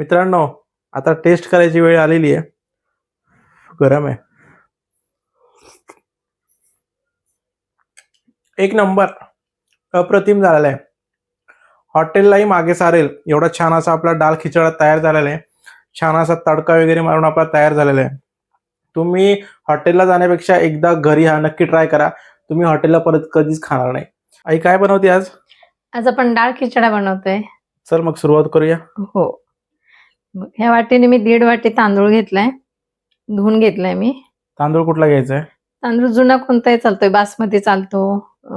मित्रांनो आता टेस्ट करायची वेळ आलेली आहे. गरम आहे. एक नंबर अप्रतिम झालेला आहे. हॉटेललाही मागे सारेल. एवढा छान असा आपला डाळ खिचडा तयार झालेला आहे. छान असा तडका वगैरे मारून आपला तयार झालेला आहे. तुम्ही हॉटेलला जाण्यापेक्षा एकदा घरी हा नक्की ट्राय करा. तुम्ही हॉटेलला परत कधीच खाणार नाही. आई काय बनवते आज? आज आपण डाळ खिचडा बनवतोय. चल मग सुरुवात करूया. हो. ह्या वाटीने मी दीड वाटी तांदूळ घेतलाय. धुवून घेतलाय मी. तांदूळ कुठला घ्यायचा आहे? तांदूळ जुना कोणताही चालतोय. बासमती चालतो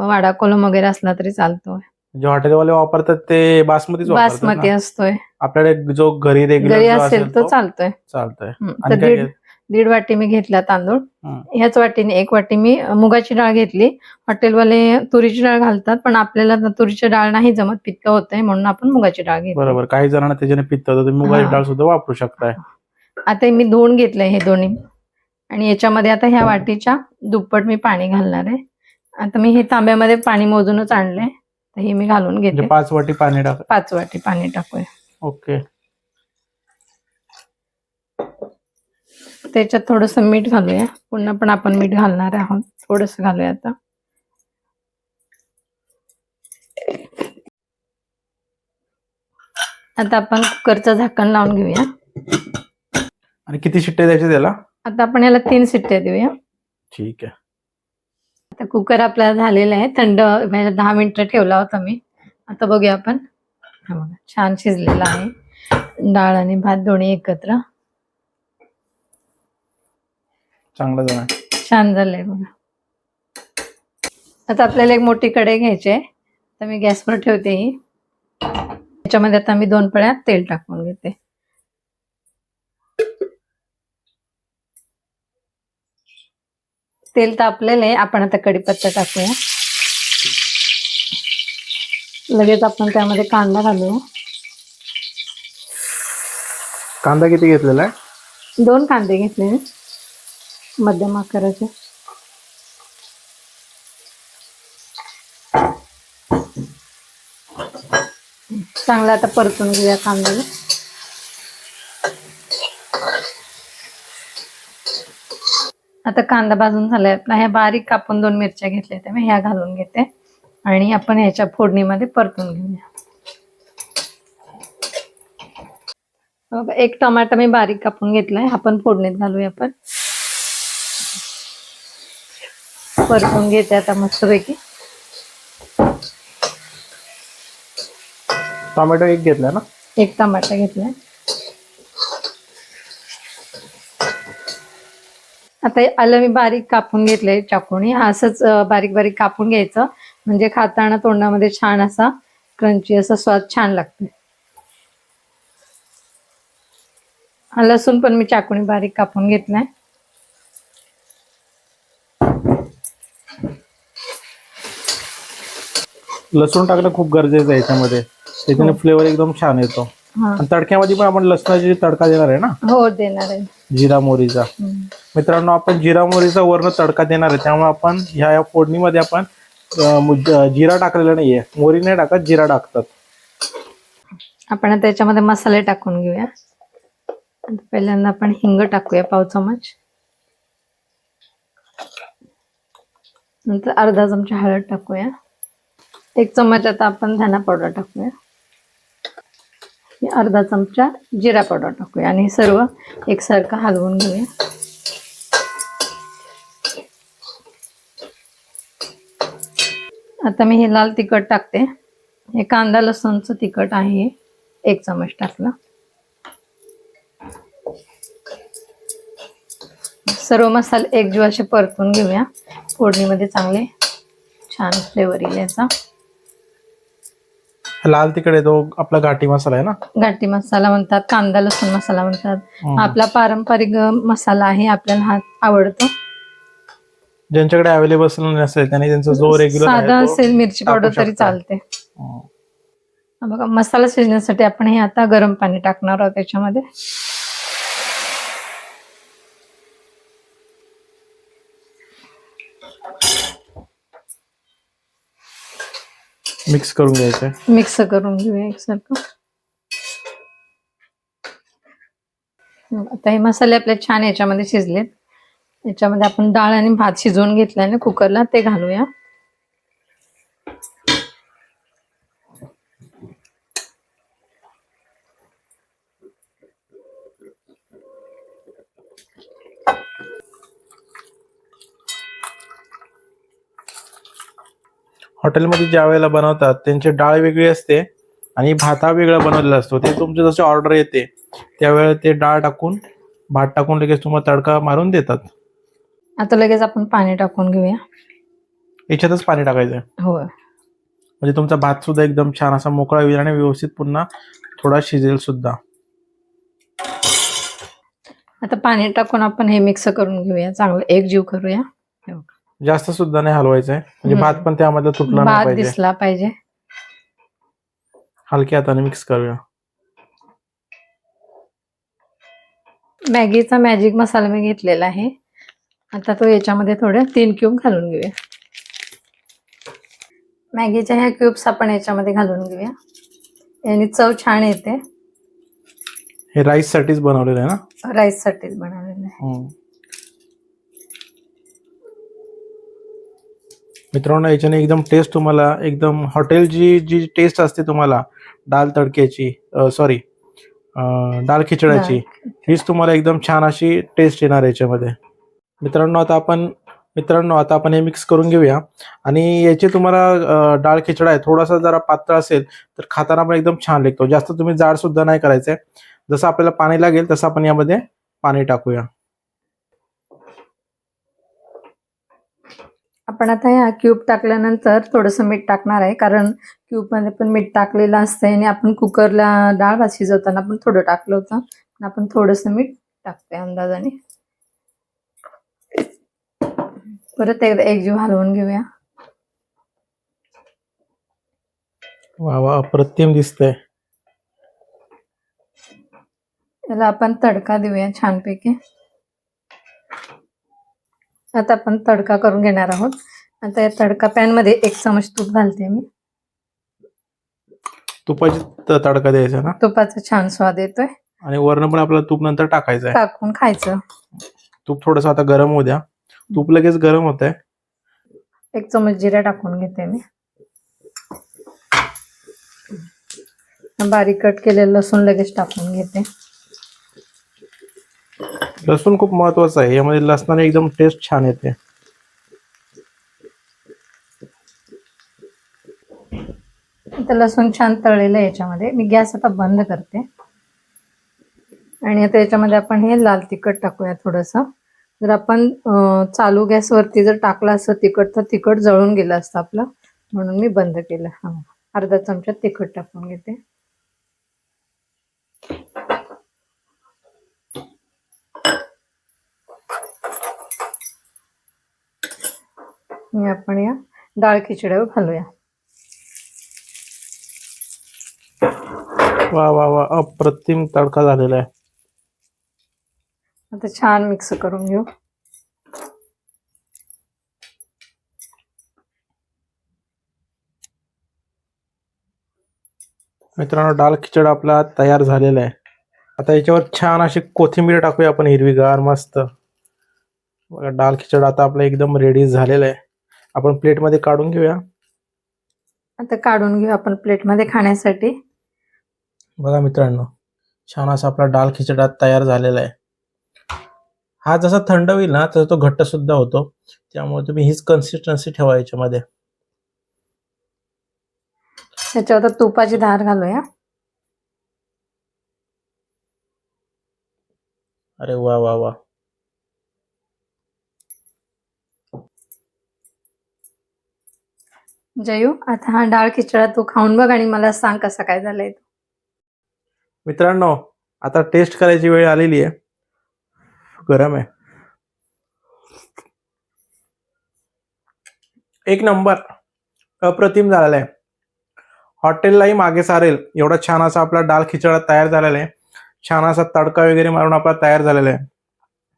वाडा कोलम वगैरे असला तरी चालतो जे हॉटेलवाले वापरतात ते बासमती ना? असतोय. आपल्याकडे जो घरी रेग्युलर घरी असेल तो चालतोय. चालतंय. आणि तर काय दीड दीड वाटी मी घेतला तांदूळ. ह्याच वाटीने एक वाटी मी मुगाची डाळ घेतली. हॉटेलवाले तुरीची डाळ घालतात पण आपल्याला तुरीची डाळ नाही जमत पित्त होतंय म्हणून आपण मुगाची डाळ घेतो बरोबर. काही जणांना त्याच्याने पित्त होतं मुगाची. डाळ सुद्धा वापरू शकताय. आता मी धुवून घेतलंय हे दोन्ही. आणि याच्यामध्ये आता ह्या वाटीच्या दुप्पट मी पाणी घालणार आहे. आता मी हे तांब्यामध्ये पाणी मोजूनच आणलंय. तर हे मी घालून म्हणजे घेते. पाच वाटी पाणी टाक पाच वाटी पाणी टाकूया. ओके. त्याच्यात थोडस मीठ घालूया. पुन्हा पण आपण मीठ घालणार आहोत. थोडस घालूया आता. आता आपण कुकरचं झाकण लावून घेऊया. आणि किती शिट्टे द्यायचे त्याला? आता आपण याला तीन सिट्ट्या देऊया. ठीक आहे. आता कुकर आपला झालेला आहे. थंड व्हायला दहा मिनिटं ठेवला होता मी. आता बघूया आपण. हा बघा छान शिजलेला आहे. डाळ आणि भात दोन्ही एकत्र. चांगलं जण छान झालंय बघा. आता आपल्याला एक मोठी कढई घ्यायची आहे. तर मी गॅसवर ठेवते ही. त्याच्यामध्ये आता मी दोन पळ्या तेल टाकून घेते. तेल तापलेलं आहे. आपण आता कढीपत्ता टाकूया. लगेच आपण त्यामध्ये कांदा घालूया. कांदा किती घेतलेला आहे? दोन कांदे घेतले. मध्यम आकाराचे. चांगला आता परतून घेऊया कांद्याला आता कांदा भाजून झालाय. आपला ह्या बारीक कापून दोन मिरच्या घेतल्या त्या मी ह्या घालून घेते. आणि आपण ह्याच्या फोडणीमध्ये परतून घेऊया. एक टमाटा मी बारीक कापून घेतलाय. आपण फोडणीत घालूया आपण. परतून घेते आता मस्तपैकी. टोमॅटो एक घेतला ना? एक टमाटा घेतलाय. आता आलं मी बारीक कापून घेतलंय चाकूने. असंच बारीक बारीक कापून घ्यायचं. म्हणजे खाताना तोंडामध्ये छान असा क्रंची असा स्वाद छान लागतो हा लसूण पण मी चाकूने बारीक कापून घेतलाय. लसूण टाकणं खूप गरजेचं आहे याच्यामध्ये. त्याच्याने हो. फ्लेवर एकदम छान येतो. हा. आणि तडक्यामध्ये पण आपण लसणाची तडका देणार आहे ना? हो देणार आहे. जिरा मोहरीचा. हम्म. मित्रांनो आपण जिरा मोहरीचा वर्ण तडका देणार आहे. त्यामुळे आपण ह्या या फोडणीमध्ये आपण अं, मुज- अं, जिरा टाकलेला नाहीये. मोहरी नाही टाकत जिरा टाकतात. आपण आता त्याच्यामध्ये मसाले टाकून घेऊया. आता पहिल्यांदा आपण हिंग टाकूया पाव चमच. नंतर अर्धा चमचा हळद टाकूया. एक चमच आता आपण धना पावडर टाकूया. अर्धा चमचा जिरा पावडर टाकूया आणि सर्व एकसारखं हलवून घेऊया. आता मी हे लाल तिखट टाकते. हे कांदा लसूणचं तिखट आहे. एक चमच टाकला. सर्व मसाले एक असे परतून घेऊया. फोडणीमध्ये चांगले छान फ्लेवर येईल याचा. लाल तिकडे तो आपला घाटी मसाला आहे ना? घाटी मसाला म्हणतात कांदा लसूण मसाला म्हणतात. हम्म. आपला पारंपरिक अ, मसाला आहे आपल्याला हा आवडतो. ज्यांच्याकडे अवेलेबल नसेल त्यांनी त्यांचा जो रेग्युलर साधा असेल मिरची टाकू पावडर तरी शकता. चालते. हा बघा मसाला शिजण्यासाठी आपण हे आता गरम पाणी टाकणार आहोत त्याच्यामध्ये. मिक्स करून घ्यायचं मिक्स करून घेऊया एकसारखं. आता हे मसाले आपले छान याच्यामध्ये शिजलेत. याच्यामध्ये आपण डाळ आणि भात शिजवून घेतल्याने कुकरला ते घालूया. हॉटेलमध्ये ज्या वेळेला बनवतात त्यांची डाळ वेगळी असते आणि भात हा वेगळा बनवलेला असतो. ते तुमचे जसे ऑर्डर येते त्यावेळेला ते डाळ टाकून भात टाकून लगेच तुम्हाला तडका मारून देतात. आता लगेच आपण पाणी टाकून घेऊया. याच्यातच पाणी टाकायचं होय. म्हणजे तुमचा भात सुद्धा एकदम छान असा मोकळा होईल आणि व्यवस्थित पुन्हा थोडा शिजेल सुद्धा. आता पाणी टाकून आपण हे मिक्स करून घेऊया. चांगलं एक जीव करूया. हे. जास्त सुद्धा नाही हलवायचं आहे म्हणजे. भात पण त्यामध्ये तुटला नाही भात पाहिजे. दिसला पाहिजे. हलक्या हाताने मिक्स करूया. मॅगीचा मॅजिक मसाला मी घेतलेला आहे. आता तो याच्यामध्ये थोडे तीन क्यूब घालून घेऊया. मॅगीच्या ह्या क्यूब्स आपण याच्यामध्ये घालून घेऊया. याने चव छान येते. हे राईस साठीच बनवलेलं आहे ना? राईस साठीच बनवलेलं आहे. हम्म. मित्रांनो याच्याने एकदम टेस्ट तुम्हाला एकदम हॉटेलची जी टेस्ट असते तुम्हाला दाल तडक्याची सॉरी दाल खिचड्याची हीच तुम्हाला एकदम छान अशी टेस्ट येणार याच्यामध्ये. मित्रांनो आता आपण मित्रांनो आता आपण हे मिक्स करून घेऊया. आणि याची तुम्हाला डाळ खिचडा आहे थोडासा जरा पातळ असेल तर खाताना पण एकदम छान लागतो. जास्त तुम्ही जाड सुद्धा नाही करायचंय. जसं आपल्याला पाणी लागेल तसं आपण यामध्ये पाणी टाकूया. आपण आता ह्या क्यूब टाकल्यानंतर थोडंसं मीठ टाकणार आहे कारण क्यूबमध्ये पण मीठ टाकलेलं असतंय आणि आपण कुकरला डाळ भात शिजवताना पण थोडं टाकलं होतं. पण आपण थोडंसं मीठ टाकतोय अंदाजाने. परत एकदा एकजीव हलवून घेऊया. वा वा अप्रतिम दिसतंय. याला आपण तडका देऊया छानपैकी. आता आपण तडका करून घेणार आहोत. आता या तडका पॅनमध्ये एक चमच तूप घालते मी. तुपाची त- तडका द्यायचा ना? तुपाचा छान स्वाद येतोय. आणि वरण पण आपल्याला तूप नंतर टाकायचं आहे. टाकून खायचं. तूप थोडस आता गरम होऊ द्या. तूप लगेच गरम होत आहे एक चमच जिरा टाकून घेते मी. बारीक कट केलेलं लसूण लगेच टाकून घेते. लसूण खूप महत्वाचं आहे. यामध्ये लसणाने एकदम टेस्ट छान येते. आता लसूण छान तळलेलं आहे याच्यामध्ये. मी गॅस आता बंद करते. आणि आता याच्यामध्ये आपण हे लाल तिखट टाकूया थोडंसं. जर आपण चालू गॅसवरती जर टाकला असतं तिखट तर तिखट जळून गेलं असतं आपलं. म्हणून मी बंद केलं. हा. अर्धा चमचा तिखट टाकून घेते. आणि आपण या डाळ खिचड्यावर घालूया. वा वा वा अप्रतिम तडका झालेला आहे. आता छान मिक्स करून घेऊ. मित्रांनो डाळ खिचडा आपला तयार झालेला आहे. आता याच्यावर छान अशी कोथिंबीर टाकूया आपण हिरवीगार मस्त. बघा डाळ खिचडा आता आपला एकदम रेडी झालेला आहे. आपण प्लेटमध्ये काढून घेऊया. आता काढून घेऊ आपण प्लेटमध्ये खाण्यासाठी. बघा मित्रांनो छान असा आपला डाळ खिचडा तयार झालेला आहे. हा जसा थंड होईल ना तसा तो घट्ट सुद्धा होतो. त्यामुळे तुम्ही हीच कन्सिस्टन्सी ठेवा याच्यामध्ये. त्याच्यावर तुपाची धार घालूया. अरे वा वा वा. जयू आता हा डाळ खिचडा तू खाऊन बघ आणि मला सांग कसा काय झालाय तो. मित्रांनो आता टेस्ट करायची वेळ आलेली आहे. गरम आहे. एक नंबर. अप्रतिम झालेला आहे. हॉटेललाही मागे सारेल. एवढा छान असा आपला डाळ खिचडा तयार झालेला आहे. छान असा तडका वगैरे मारून आपला तयार झालेला आहे.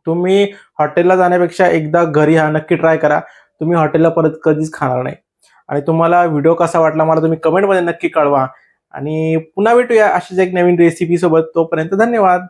तुम्ही हॉटेलला जाण्यापेक्षा एकदा घरी हा नक्की ट्राय करा. तुम्ही हॉटेलला परत कधीच खाणार नाही. आणि तुम्हाला व्हिडिओ कसा वाटला मला तुम्ही कमेंटमध्ये नक्की कळवा. आणि पुन्हा भेटूया अशीच एक नवीन रेसिपी सोबत. तोपर्यंत धन्यवाद.